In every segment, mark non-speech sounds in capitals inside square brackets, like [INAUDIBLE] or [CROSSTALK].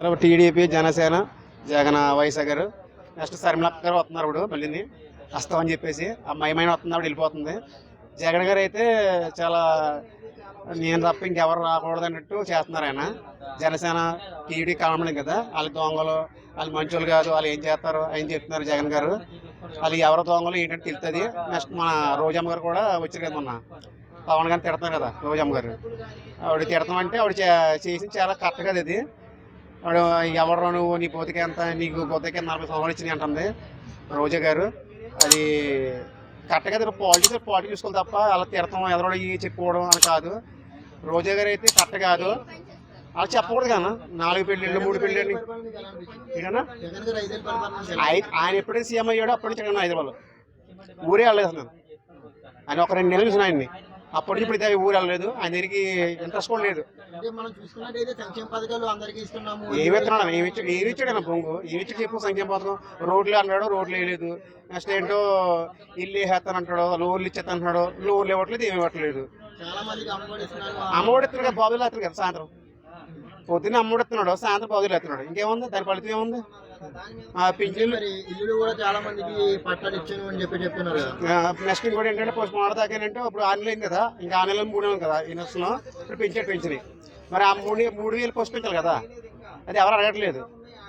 తర్వాత టీడీపీ జనసేన జగన్ వైఎస్ఆర్ గారు నెక్స్ట్ శర్మిలక్క గారు వస్తున్నారు ఇప్పుడు మళ్ళీ. వస్తామని చెప్పేసి ఆ మయమైన వస్తున్నప్పుడు వెళ్ళిపోతుంది. జగన్ గారు అయితే చాలా నేను తప్ప ఇంకెవరు రాకూడదు అన్నట్టు చేస్తున్నారు ఆయన. జనసేన టీడీ కామడం కదా. వాళ్ళ దొంగలు వాళ్ళు మంచోళ్ళు కాదు వాళ్ళు ఏం చేస్తారు అని చెప్తున్నారు జగన్ గారు. వాళ్ళు ఎవరు దొంగలు ఏంటంటే తెలుస్తుంది నెక్స్ట్ మన రోజమ్మ గారు కూడా వచ్చారు కదా మొన్న. పవన్ గారిని తిడతారు కదా రోజమ్మ గారు. ఆవిడ తిడతామంటే ఆవిడ చేసింది చాలా కరెక్ట్ కదా ఇది. వాడు ఎవరు నువ్వు నీ పోతికి ఎంత నీకు పోతికి నలభై సంవత్సరాలు ఇచ్చింది అంటుంది రోజా గారు. అది కరెక్ట్ కదా పాలిటిక్స్ పాలిటిక్స్ చూసుకోవాలి తప్ప అలా తిడతాం ఎదరోడి చెప్పుకోవడం అని కాదు. రోజా గారు అయితే కరెక్ట్ కాదు. అలా చెప్పకూడదు కదా నాలుగు పెళ్ళిళ్ళు మూడు పెళ్ళిళ్ళు. ఏదన్నా? ఆయన ఎప్పుడైతే సీఎం అయ్యాడో అప్పటి నుంచి ఐదు హైదరాబాద్ ఊరే వెళ్ళలేదు అసలు ఆయన ఒక రెండు నెలలు చూసిన ఆయన్ని. అప్పటి నుంచి ఇప్పుడు అయితే ఊరు వెళ్ళలేదు ఆయన దగ్గరికి ఇంట్రెస్ట్ కూడా లేదు. ఏమి ఇస్తున్నాడు ఏమి ఇచ్చాడు ఏమి ఇచ్చాడు పొంగు ఏమి ఇచ్చాడు చెప్పు సంక్షేమ పథకం? రోడ్లు అన్నాడు రోడ్లు వేయలేదు. నెక్స్ట్ ఏంటో ఇల్లు వేసేస్తాను అంటాడు లోన్లు ఇచ్చేస్తాను అంటున్నాడు లోన్లు ఇవ్వట్లేదు ఏమి ఇవ్వట్లేదు. అమ్మఒడి ఇస్తున్నాడు కదా బాబులు వేస్తాడు కదా సాయంత్రం. పొద్దున్న అమ్మఒడి ఇస్తున్నాడు సాయంత్రం బాబులు వేస్తున్నాడు. ఇంకేముంది? దాని ఫలితం ఏముంది? పింఛన్లు ఇల్లు కూడా చాలా మందికి పట్టాలు ఇచ్చాను అని చెప్పి చెప్తున్నారు నెక్స్ట్ ఇంకోటి ఏంటంటే పోస్ట్ మార్టం దాకానంటే ఇప్పుడు అయింది కదా ఇంకా ఆరు నెలలు మూడు నెలలు కదా ఈ నెక్స్ట్లో ఇప్పుడు పెంచాడు పెంచినాయి మరి ఆ మూడు మూడు వేలు పోస్ట్ పెంచాలి కదా అది ఎవరు అడగట్లేదు.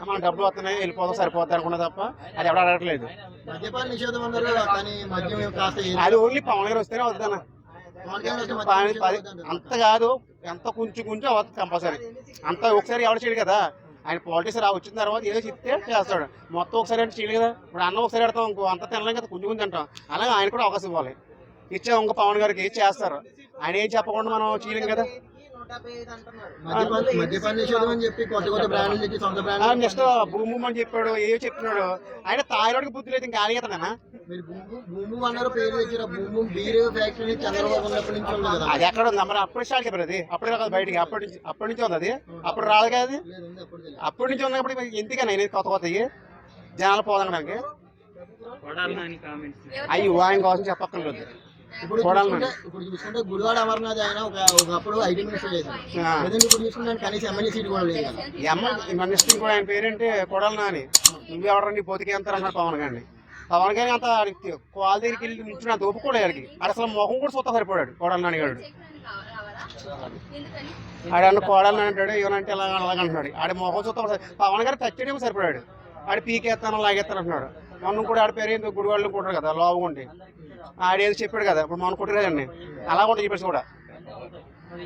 మన డబ్బులు వస్తున్నాయి వెళ్ళిపోతాం సరిపోతుంది అనుకున్నా తప్ప అది ఎవరు అడగట్లేదు. అది ఓన్లీ పవన్ గారు వస్తేనే అవుతుందంటారు. అంత కాదు ఎంత కొంచెం కొంచెం అవుతుంది కంపల్సరీ. అంత ఒకసారి ఎవరు చేయడు కదా ఆయన పాలిటిక్స్ రా వచ్చిన తర్వాత ఏదో చెప్తే చేస్తాడు. మొత్తం ఒకసారి అంటే చేయడు కదా. ఇప్పుడు అన్నం ఒకసారి పెడతాం ఇంకో అంత తినలేం కదా కొంచెం కొంచెం తింటాం. అలాగే ఆయన కూడా అవకాశం ఇవ్వాలి. ఇచ్చే ఇంకో పవన్ గారికి చేస్తారు? ఆయన ఏం చెప్పకుండా మనం చేయలేం కదా. నెక్స్ట్ భూమి అని చెప్పాడు ఏవో చెప్తున్నాడు. ఆయన తాయిలోడికి బుద్ధి లేదు ఇంకా ఆలిగేతనా మీరు భూము భూము అన్నారు పేరు తెచ్చారు భూము బీరు ఫ్యాక్టరీ చంద్రబాబు ఉన్నప్పటి నుంచి ఉంది కదా. అది ఎక్కడ ఉంది? మరి అప్పుడు స్టార్ట్ చెప్పారు అది. అప్పుడే రాదు బయటికి. అప్పటి నుంచి అప్పటి నుంచి ఉంది అది. అప్పుడు రాదు కదా అది. అప్పటి నుంచి ఉన్నప్పుడు ఎందుకని నేను కొత్త కొత్తవి? జనాలు పోదనడానికి అయ్యి ఆయన కోసం చెప్పక్కర్లేదు. ఇప్పుడు ఇప్పుడు చూసుకుంటే గుడివాడ అమర్నాథ్ ఆయన ఒక ఒకప్పుడు ఐటీ మినిస్టర్ చేశారు ఇప్పుడు చూసుకుంటే కనీసం ఎమ్మెల్యే సీట్ కూడా లేదు కదా. ఈ అమ్మ మన ఇష్టం కూడా ఆయన పేరేంటి? కొడాలి నాని. నువ్వు ఎవరండి పోతికి ఎంత అన్నాడు పవన్ గారిని గారిని అంత కాల్ దగ్గరికి వెళ్ళి నుంచి అంత ఒప్పుకోలేదు ఆడికి. ఆడ అసలు మొహం కూడా సొత్త సరిపోయాడు కొడాలి నాని గారు ఆడ అన్న కోడాలని అంటాడు ఏమనంటే ఇలా అలాగ అంటున్నాడు. ఆడి మొహం చూస్తా పవన్ గారు టచ్చేమో సరిపోయాడు. ఆడి పీకేస్తాను లాగేస్తాను అంటున్నాడు. మొన్న కూడా ఆడి పేరు ఏందో గుడివాళ్ళు కొట్టారు కదా లోపు ఉండి. ఆడేదో చెప్పాడు కదా ఇప్పుడు మొన్న కొట్టారు కదండి అలా కూడా చెప్పేసి కూడా.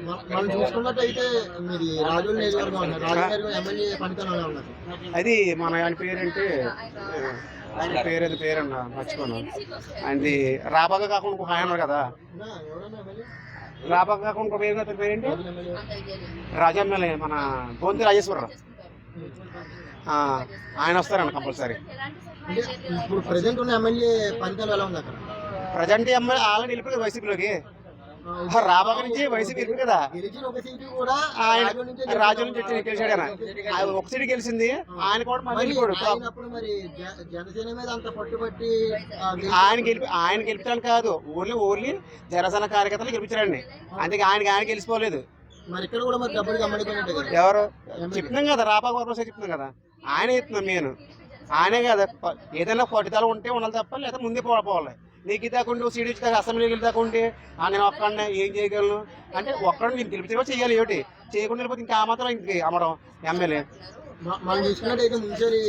మ- మనం చూసుకున్నట్టయితే మీది రాజుల నియోజకవర్గం ఉన్నారు రాజుల నియోజకవర్గం ఎమ్మెల్యే పనితనంలో ఉన్నారు? అది మన ఆయన పేరేంటి? ఆయన పేరు అది పేరన్నా మర్చిపోను. ఆయనది రాబాగా కాకుండా ఇంకొక ఆయన ఉన్నారు కదా. రాబాగా కాకుండా ఇంకొక పేరు అతని పేరేంటి? రాజమ్మెల్యే మన బొంతి రాజేశ్వరరావు. ఆ, ఆయన వస్తారండి కంపల్సరీ. ఇప్పుడు ప్రజెంట్ ఉన్న ఎమ్మెల్యే పనితనం ఎలా ఉంది అక్కడ? ప్రజెంట్ ఎమ్మెల్యే ఆల్రెడీ వెళ్ళిపోయి వైసీపీలోకి. ఆ, రాబాగా నుంచి వైసీపీ వెళ్ళిపోయి కదా? ఆయన రాజు నుంచి గెలిచాడు ఆయన. ఒక సీటు గెలిచింది. ఆయన కూడా ఆయన గెలిపి ఆయన గెలిపించడానికి కాదు. ఓన్లీ ఓన్లీ జనసేన కార్యకర్తలు గెలిపించారండి. అందుకే ఆయనకి ఆయన గెలిచిపోలేదు. మరి ఇక్కడ కూడా మరి డబ్బులు గమ్మడిపోయినట్టే కదా? ఎవరు? చెప్తున్నాం కదా రాబాబు వర్మ చెప్తున్నాం కదా. ఆయన చెప్తున్నాం నేను. ఆయనే కదా ఏదైనా పట్టుదల ఉంటే ఉండాలి తప్ప లేదా ముందే పోవాలి. నీకు ఇదాకుండి సీడీ ఇచ్చి అసెంబ్లీకి ఇదాకుండి ఆ నేను ఒక్కడిని ఏం చేయగలను? అంటే ఒక్కడ నేను గెలిపితే చేయాలి ఏమిటి? చేయకుండా వెళ్ళిపోతే ఇంకా ఆ మాత్రం ఇంక అమ్మడం ఎమ్మెల్యే. మనం చూసుకున్నట్టయితే ముంచేది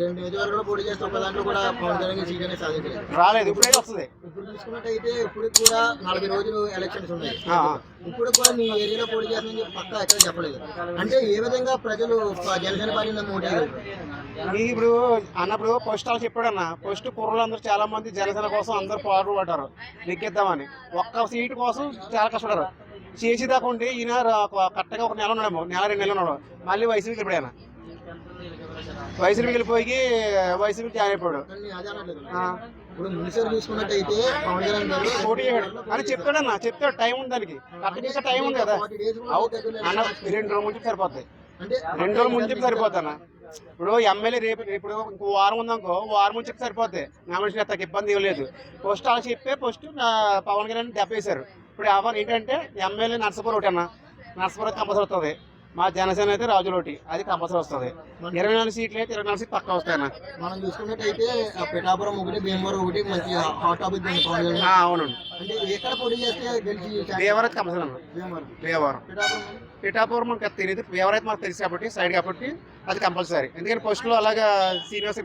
రెండు నియోజకవర్గాలు పోటీ చేస్తే ఒక దాంట్లో కూడా పవన్ కళ్యాణ్ సీట్ అనేది సాధించలేదు రాలేదు ఇప్పుడే వస్తుంది? ఇప్పుడు చూసుకున్నట్టయితే ఇప్పుడు కూడా నలభై రోజులు ఎలక్షన్స్ ఉన్నాయి. ఇప్పుడు కూడా మీ ఏరియాలో పోటీ చేస్తుందని చెప్పి పక్కా ఎక్కడ చెప్పలేదు. అంటే ఏ విధంగా ప్రజలు జనసేన పార్టీ ఇప్పుడు అన్నప్పుడు పోస్ట్ వాళ్ళు చెప్పాడన్న. పోస్ట్ కుర్రలందరూ చాలా మంది జనసేన కోసం అందరూ పోరాడు పడ్డారు. నెక్కిద్దామని. ఒక్క సీటు కోసం చాలా కష్టపడారు చేసేదాకా ఉండి ఈయన కరెక్ట్గా ఒక నెల ఉన్నాడేమో. నెల రెండు నెలలు ఉన్నాడు. మళ్ళీ వైసీపీకి ఆయన. వైసీపీకి వెళ్ళిపోయి వైసీపీ జాయిన్ అయిపోయాడు. ఇప్పుడు మున్సిపల్ చూసుకున్నట్టయితే పవన్ కళ్యాణ్ గారు పోటీ చేయడు. అని చెప్తాడన్న చెప్తాడు. టైం ఉంది దానికి. కరెక్ట్ చేసే టైం ఉంది కదా. 40 days కూడా అవు- దగ్గరలో అన్న రెండు రోజుల ముందు సరిపోతాయి రెండు రోజుల ముందు సరిపోతానా ఇప్పుడు ఎమ్మెల్యే రేపు ఇప్పుడు ఇంకో వారం ఉందనుకో వారం చెప్తే సరిపోతాయి నామినేషన్ ఎత్తకి ఇబ్బంది ఏం లేదు. పోస్ట్ అలా చెప్పే పోస్ట్ పవన్ కళ్యాణ్ దెబ్బేశారు ఇప్పుడు ఎవరు ఏంటంటే ఎమ్మెల్యే నర్సపురం ఒకటి అన్న. నర్సపురం కంపల్సరీ వస్తుంది. మా జనసేన అయితే రాజులోటి అది కంపల్సరీ వస్తుంది. ఇరవై నాలుగు సీట్లు అయితే ఇరవై నాలుగు సీట్లు పక్కా వస్తాయన్న. మనం చూసుకున్నట్టయితే పిఠాపురం ఒకటి భీమవరం ఒకటి మంచి హాట్ టాపిక్ అవునండి. అంటే ఎక్కడ పోటీ చేస్తే గెలిచి దేవరైతే కంపల్సరీ అన్న. భీమవరం. పిఠాపురం మనకు తెలియదు ఎవరైతే మనకు తెలుసు కాబట్టి సైడ్ కాబట్టి అది కంపల్సరీ. ఎందుకంటే ఫస్ట్లో అలాగా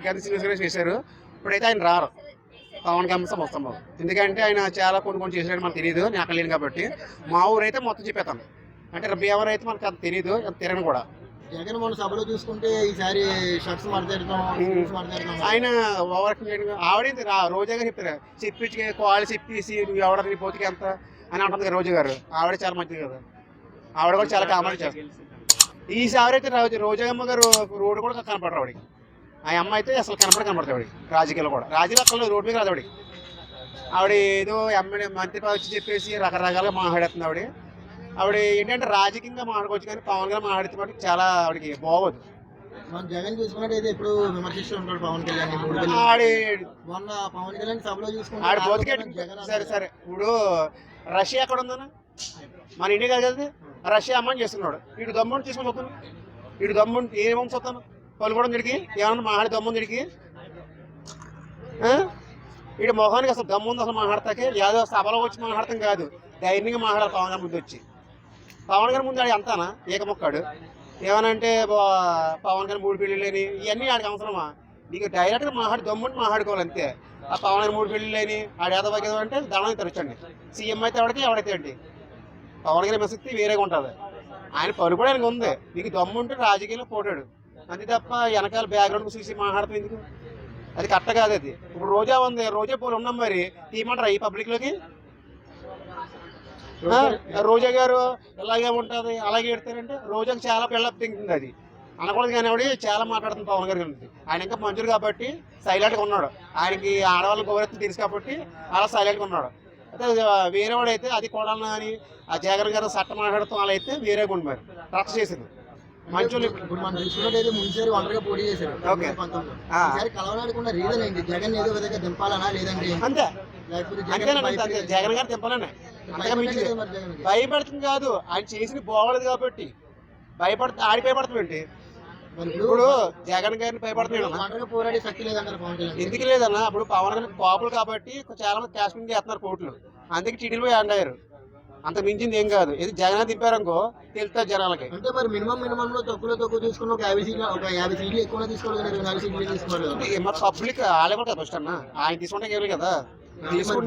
గారి శ్రీనివాస్ గారు చేశారు. ఇప్పుడైతే ఆయన రారు. పవన్ కమిషన్ వస్తాం ఎందుకంటే ఆయన చాలా కొన్ని కొన్ని చేసాడు మనకు తెలియదు నేను అక్కడ లేను కాబట్టి. మా ఊరు అయితే మొత్తం చెప్పేస్తాను. అంటే ఎవరు అయితే మనకు అది తెలియదు తిరగను కూడా. జగన్ మన సభలో చూసుకుంటే ఈసారి షర్ట్స్ మాట్లాడతాం షూస్ మాట్లాడతాం ఆయన ఓవర్ ఆవిడేంది రా రోజా గారు చెప్తారు చెప్పించి కాళ్ళు చెప్పేసి నువ్వు ఎవడని పోతికి ఎంత అని అంటుంది కదా రోజా గారు. ఆవిడ చాలా మంచిది కదా. ఆవిడ కూడా చాలా కామెంట్ చేస్తారు ఈసారి అయితే రోజు రోజాగమ్మ గారు రోడ్డు కూడా కనపడరు ఆవిడకి. ఆ అమ్మ అయితే అసలు కనపడ కనపడతాయి ఆవిడ రాజకీయాలు కూడా. రాజకీయాలు అక్కడ రోడ్డు మీద రాదు ఆవిడ ఆవిడ ఏదో ఎమ్మెల్యే మంత్రి పదవి వచ్చి చెప్పేసి రకరకాలుగా మాట్లాడుతుంది ఆవిడ. ఆవిడ ఏంటంటే రాజకీయంగా మాట్లాడుకోవచ్చు కానీ పవన్ గారు మాట్లాడితే మటుకు చాలా ఆవిడకి బాగోదు. మన జగన్ చూసుకున్నట్టయితే ఇప్పుడు విమర్శిస్తూ ఉంటాడు పవన్ కళ్యాణ్. ఆడి మొన్న పవన్ కళ్యాణ్ సభలో చూసుకుంటే ఆడు జగన్ సరే సరే. ఇప్పుడు రష్యా ఎక్కడ ఉందన్న? మన ఇండియా కాదు కదా రష్యా అమ్మని చేస్తున్నాడు. వీడు దమ్ముని తీసుకొని పోతాను వీడు దమ్ముని ఏమని చూస్తాను పలుకోవడం తిడికి ఏమన్నా మాట్లాడి దమ్ముని తిడికి వీడి మొహానికి అసలు దమ్ము ఉంది అసలు మాట్లాడతాకే. ఏదో సభలో వచ్చి మాట్లాడతాం కాదు. ధైర్యంగా మాట్లాడాలి పవన్ గారి ముందు వచ్చి. పవన్ గారి ముందు ఆడు అంతానా? ఏకమొక్కాడు. ఏమనంటే పవన్ గారి మూడు పెళ్ళిళ్ళని ఇవన్నీ ఆడికి అవసరమా? నీకు డైరెక్ట్గా మాట్లాడి దమ్ముంటే మాట్లాడుకోవాలి అంతే ఆ పవన్ గారి మూడు పెళ్ళిళ్ళని ఆడు ఏదో అంటే దండం తెరచండి. సీఎం అయితే ఎవడికి ఎవడైతే అండి. పవన్ గారి ప్రసక్తి వేరేగా ఉంటుంది. ఆయన పని కూడా ఆయనకు ఉంది. నీకు దమ్ము ఉంటే రాజకీయంలో పోటాడు. అంతే తప్ప వెనకాల బ్యాక్గ్రౌండ్ చూసి మాట్లాడుతుంది ఎందుకు? అది కరెక్ట్ కాదు అది. ఇప్పుడు రోజా ఉంది. రోజా పోలు ఉన్నాం మరి. తీయమంటారా ఈ పబ్లిక్లోకి రోజా గారు ఇలాగే ఉంటుంది? అలాగే ఎడతారంటే రోజాకి చాలా పిల్లప్ తింటుంది అది. అనకూడదు కానీ ఆవిడ చాలా మాట్లాడుతుంది పవన్ గారి గురించి ఆయన ఇంకా మంచుడు కాబట్టి సైలెంట్గా ఉన్నాడు. ఆయనకి ఆడవాళ్ళ గౌరవం తెలుసు కాబట్టి అలా సైలెంట్గా ఉన్నాడు. అయితే వేరే వాడు అయితే అది కొడాలని అని ఆ జగన్ గారు చట్టం మాట్లాడుతాం అలా అయితే వేరే మరి. రచ్చ చేసింది. మంచోళ్ళు ఇప్పుడు. మనం చూసుకున్నట్టయితే ముందుసారి ఒంటరిగా పోటీ చేశారు ఓకే. పంతొమ్మిదిలో. ఆ. ఈసారి కలవడానికి రీజన్ ఏంటి? జగన్ ఏదో విధంగా దింపాలనా లేదంటే? అంతే. అంతేనండి అంతే. జగన్ గారు అంతగా మించింది. జగన్కి. భయపడుతుంది కాదు. ఆయన చేసింది బాగోలేదు కాబట్టి. భయపడుతుంది ఆడి భయపడుతుంది మరి ఇప్పుడు జగన్ గారిని భయపడుతున్నాడు పోరాడే శక్తి ఎందుకు లేదన్న? ఇప్పుడు పవన్ గారికి కాపులు కాబట్టి చాలా మంది క్యాస్టింగ్ చేస్తున్నారు కోట్లు అందుకే టీడీపీ అండారు అంత మించింది ఏం కాదు. ఇది జగన్ దింపారనుకో తెలుస్తుంది జనాలకి. అంటే మరి మినిమం మినిమం లో తక్కువలో తక్కువ తీసుకున్న ఒక యాభై సీట్లు ఒక యాభై సీట్లు ఎక్కువ తీసుకోవాలి సీట్లు ఇది మరి పబ్లిక్ వాళ్ళే కూడా కదా ఫస్ట్ అన్న. ఆయన తీసుకుంటే కేవలం కదా.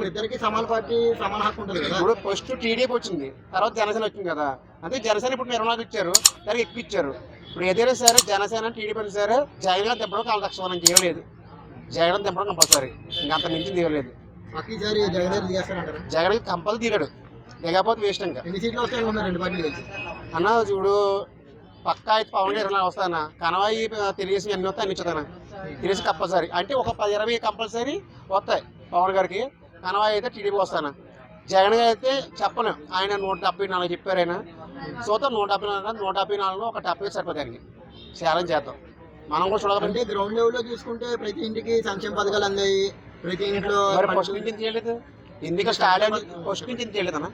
ఇద్దరికి సమాన పార్టీ సమాన హక్కు ఉంటుంది ఇప్పుడు ఫస్ట్ టీడీపీ వచ్చింది తర్వాత జనసేన వచ్చింది కదా. అంటే జనసేన ఇప్పుడు నిర్మాణాలు ఇచ్చారు దానికి ఎక్కువ ఇచ్చారు. ఇప్పుడు ఏదైనా సరే జనసేన టీడీపీ సరే జగన్ గారు తిప్పడం కాళ్ళ లక్షణం మనకి ఏం లేదు జగన్ తిప్పడం కంపల్సరీ ఇంకంత మించింది ఏం లేదు ఈసారి జగన్ కంపల్సరీ దిగాడు దిగకపోతే వేస్ట్ ఇంకా ఎన్ని సీట్లు వస్తాయి రెండు పార్టీలు కలిసి అన్న చూడు పక్కా అయితే పవన్ గారు వస్తానా కనవాయి తెలియసి అన్ని వస్తాయి అన్ని వచ్చేదానా తెలిసి కంపల్సరీ. అంటే ఒక పది ఇరవై కంపల్సరీ వస్తాయి. పవన్ గారికి. కనవాయి అయితే టీడీపీ వస్తానా? జగన్ గారు అయితే చెప్పను ఆయన నూట డెబ్బై నాలుగు చెప్పారు ఆయన. చూద్దాం నూట డెబ్బై నాలుగు నూట డెబ్బై నాలుగులో ఒక డెబ్బై సరిపోతుంది ఆయనకి. ఛాలెంజ్ చేద్దాం. మనం కూడా చూడాలంటే గ్రౌండ్ లెవెల్లో చూసుకుంటే ప్రతి ఇంటికి సంక్షేమ పథకాలు అందాయి. ప్రతి ఇంట్లో ఫస్ట్ నుంచి చేయలేదు ఎందుకు స్టార్ట్ అయింది? ఫస్ట్ నుంచి అన్న?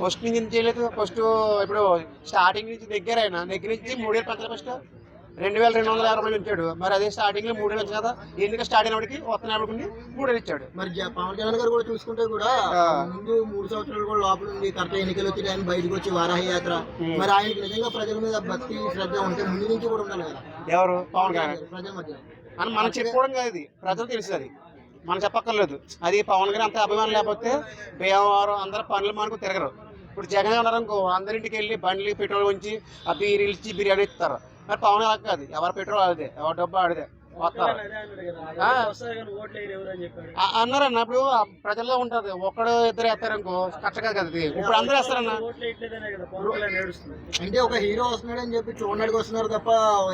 ఫస్ట్ నుంచి చేయలేదు? ఫస్ట్ ఇప్పుడు స్టార్టింగ్ నుంచి దగ్గర అయినా దగ్గర నుంచి మూడేళ్ళు పెంచాలి ఫస్ట్. రెండు వేల రెండు వందల యాభై ఉంచాడు మరి అదే స్టార్టింగ్లో మూడేళ్ళు వచ్చి కదా ఎందుకు స్టార్ట్ అయినప్పటికి వస్తున్నప్పటికి మూడేళ్ళు ఇచ్చాడు. మరి పవన్ కళ్యాణ్ గారు కూడా చూసుకుంటే కూడా. ముందు మూడు సంవత్సరాలు కూడా లోపల ఉంది కరెక్ట్ ఎన్నికలు వచ్చి ఆయన బయటకు వచ్చి వారాహి యాత్ర. మరి ఆయనకి నిజంగా ప్రజల మీద భక్తి శ్రద్ధ ఉంటే ముందు నుంచి కూడా ఉండాలి కదా. ఎవరు? పవన్ గారు ప్రజల మధ్య. అని మనం చెప్పుకోవడం కాదు ఇది. ప్రజలు తెలుసు అది మనం చెప్పక్కర్లేదు. అది పవన్ గారు అంత అభిమానం లేకపోతే భీమవరం అందరూ పనులు మనకు తిరగరు. ఇప్పుడు జగన్ ఉన్నారు అనుకో అందరింటికి వెళ్ళి బండ్లు పెట్రోల్ ఉంచి ఆ బీరీలు ఇచ్చి బిర్యానీ ఇస్తారు. మరి పవన్ అలా కాదు. ఎవరు పెట్రోల్ ఆడితే ఎవరు డబ్బు ఆడితే వస్తారు ఇప్పుడు ఆ ప్రజల్లో ఉంటది ఒక్కడు ఇద్దరు వేస్తారనుకో కష్టం కాదు కదా ఇప్పుడు అందరూ వేస్తారన్న. అంటే ఒక హీరో వస్తున్నాడు అని చెప్పి చూడడానికి వస్తున్నారు తప్ప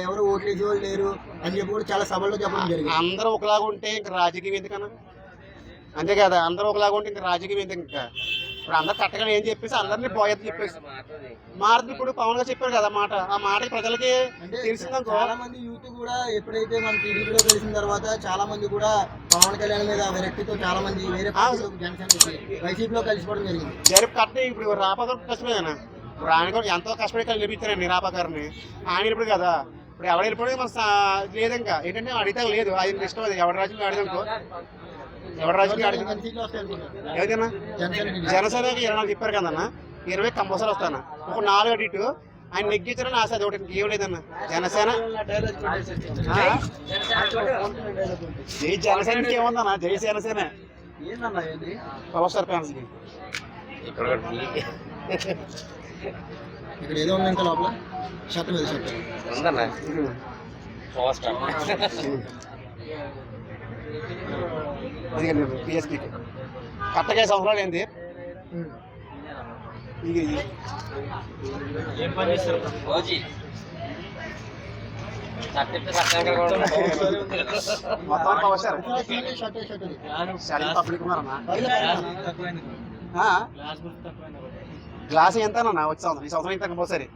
ఎవరు ఓట్లు వేసే వాళ్ళు లేరు అని చెప్పి కూడా చాలా సభల్లో చెప్పడం జరిగింది. అందరూ ఒకలాగా ఉంటే ఇంకా రాజకీయం ఎందుకన్నా? అంతే కదా. అందరూ ఒకలాగా ఉంటే ఇంకా రాజకీయం ఎందుకు ఇంకా? ఇప్పుడు అందరు కట్టగా ఏం చెప్పేసి అందరినీ పోయేది చెప్పేసి. మారుతుంది ఇప్పుడు పవన్ గారు చెప్పారు కదా మాట. ఆ మాట ప్రజలకి తెలిసిందనుకో చాలా మంది యూత్ కూడా ఎప్పుడైతే మన టీడీపీలో కలిసిన తర్వాత చాలా మంది కూడా పవన్ కళ్యాణ్ మీద విరక్తితో చాలా మంది వేరే వైసీపీలో కలిసిపోవడం జరిగింది. జరిపి కట్ట ఇప్పుడు రాపద కష్టమే కదా. ఇప్పుడు ఆయన కూడా ఎంతో కష్టపడి ఇక్కడ నిలిపించారు నిరాపకారిని ఆయన ఇప్పుడు కదా. ఇప్పుడు ఎవరు వెళ్ళిపోయి మన లేదు ఇంకా ఏంటంటే అడిగితే లేదు. ఆయన ఇష్టం అది. ఎవరి రాజుకి అడిగినకో ఎవరి రాజుకి అడిగి ఎన్ని సీట్లు వస్తాయి అనుకుంటున్నారు? ఏదైనా జనసేనకి ఇరవై నాలుగు చెప్పారు కదన్న? ఇరవై కంపల్సరీ వస్తాను? ఒక నాలుగు అటు ఇటు. ఆయన నెగ్గించారని ఆశ అది ఒకటి ఏం లేదన్న. జనసేన? జై జనసేనకి ఏముందన్న? జై జనసేన. పవర్ స్టార్ ఫ్యాన్స్కి ఇక్కడ ఏదో ఉంది ఇంకా లోపల. షర్ట్ మీద షర్ట్. ఉందన్న? [LAUGHS] పిఎస్పి కరెక్ట్గా ఐదు సంవత్సరాలు ఏంది? ఇది ఇది. మొత్తం పవర్ ఇది. పబ్లిక్? గ్లాస్ ఎంత అన్న? వచ్చే సంవత్సరం ఈ సంవత్సరం ఇంత కంపల్సరీ